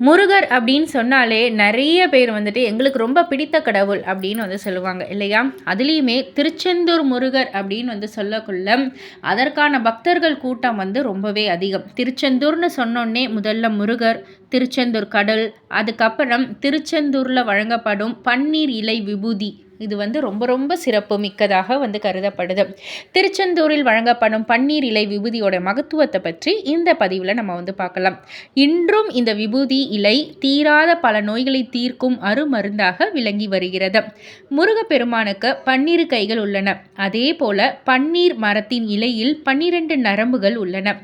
முருகர் அப்படின்னு சொன்னாலே நிறைய பேர் வந்துட்டு எங்களுக்கு ரொம்ப பிடித்த கடவுள் அப்படின்னு வந்து சொல்லுவாங்க இல்லையா? அதுலேயுமே திருச்செந்தூர் முருகர் அப்படின்னு வந்து சொல்லக்குள்ள அதற்கான பக்தர்கள் கூட்டம் வந்து ரொம்பவே அதிகம். திருச்செந்தூர்னு சொன்னோன்னே முதல்ல முருகர் திருச்செந்தூர் கடல் அதுக்கப்புறம் திருச்செந்தூரில் வழங்கப்படும் பன்னீர் இலை விபூதி இது வந்து ரொம்ப ரொம்ப சிறப்பு மிக்கதாக வந்து கருதப்படுது. திருச்செந்தூரில் வழங்கப்படும் பன்னீர் இலை விபூதியோட மகத்துவத்தை பற்றி இந்த பதிவில் நம்ம வந்து பார்க்கலாம். இன்றும் இந்த விபூதி இலை தீராத பல நோய்களை தீர்க்கும் அருமருந்தாக விளங்கி வருகிறது. முருகப்பெருமானுக்கு பன்னீர் கைகள் உள்ளன. அதே போல பன்னீர் மரத்தின் இலையில் பன்னிரண்டு நரம்புகள் உள்ளன.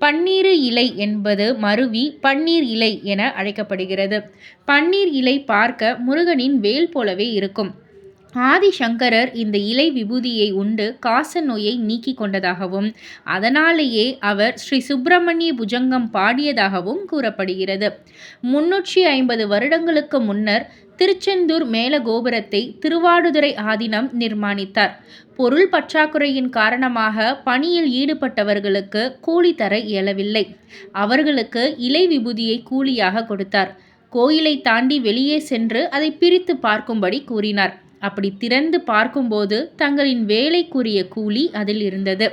பன்னீர் இலை என்பது மருவி பன்னீர் இலை என அழைக்கப்படுகிறது. பன்னீர் இலை பார்க்க முருகனின் வேல் போலவே இருக்கும். ஆதிசங்கரர் இந்த இலை விபூதியை உண்டு காச நோயை நீக்கி கொண்டதாகவும் அதனாலேயே அவர் ஸ்ரீ சுப்பிரமணிய புஜங்கம் பாடியதாகவும் கூறப்படுகிறது. முன்னூற்றி ஐம்பது வருடங்களுக்கு முன்னர் திருச்செந்தூர் மேலகோபுரத்தை திருவாடுதுறை ஆதீனம் நிர்மாணித்தார். பொருள் பற்றாக்குறையின் காரணமாக பணியில் ஈடுபட்டவர்களுக்கு கூலி தர இயலவில்லை. அவர்களுக்கு இலை விபூதியை கூலியாக கொடுத்தார். கோயிலை தாண்டி வெளியே சென்று அதை பிரித்து பார்க்கும்படி கூறினார். அப்படி திறந்து பார்க்கும்போது தங்களின் வேலைக்குரிய கூலி அதில் இருந்தது.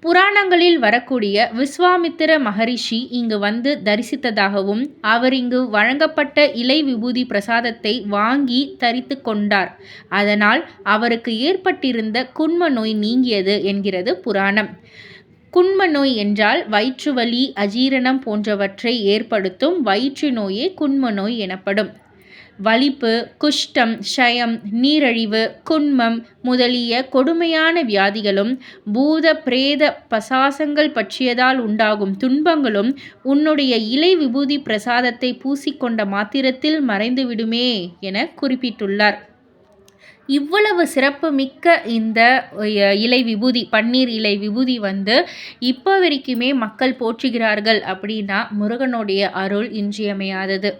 புராணங்களில் வரக்கூடிய விஸ்வாமித்திர மகரிஷி இங்கு வந்து தரிசித்ததாகவும் அவர் இங்கு வழங்கப்பட்ட இலை விபூதி பிரசாதத்தை வாங்கி தரித்து கொண்டார். அதனால் அவருக்கு ஏற்பட்டிருந்த குன்ம நோய் நீங்கியது என்கிறது புராணம். குன்ம நோய் என்றால் வயிற்றுவலி அஜீரணம் போன்றவற்றை ஏற்படுத்தும் வயிற்று நோயே குன்ம நோய் எனப்படும். வலிப்பு குஷ்டம் ஷயம் நீரழிவு குன்மம் முதலிய கொடுமையான வியாதிகளும் பூத பிரேத பசாசங்கள் பற்றியதால் உண்டாகும் துன்பங்களும் உன்னுடைய இலை விபூதி பிரசாதத்தை பூசிக்கொண்ட மாத்திரத்தில் மறைந்துவிடுமே என குறிப்பிட்டுள்ளார். இவ்வளவு சிறப்பு மிக்க இந்த இலை விபூதி பன்னீர் இலை விபூதி வந்து இப்போ வரைக்குமே மக்கள் போற்றுகிறார்கள் அப்படின்னா முருகனுடைய அருள் இன்றியமையாதது.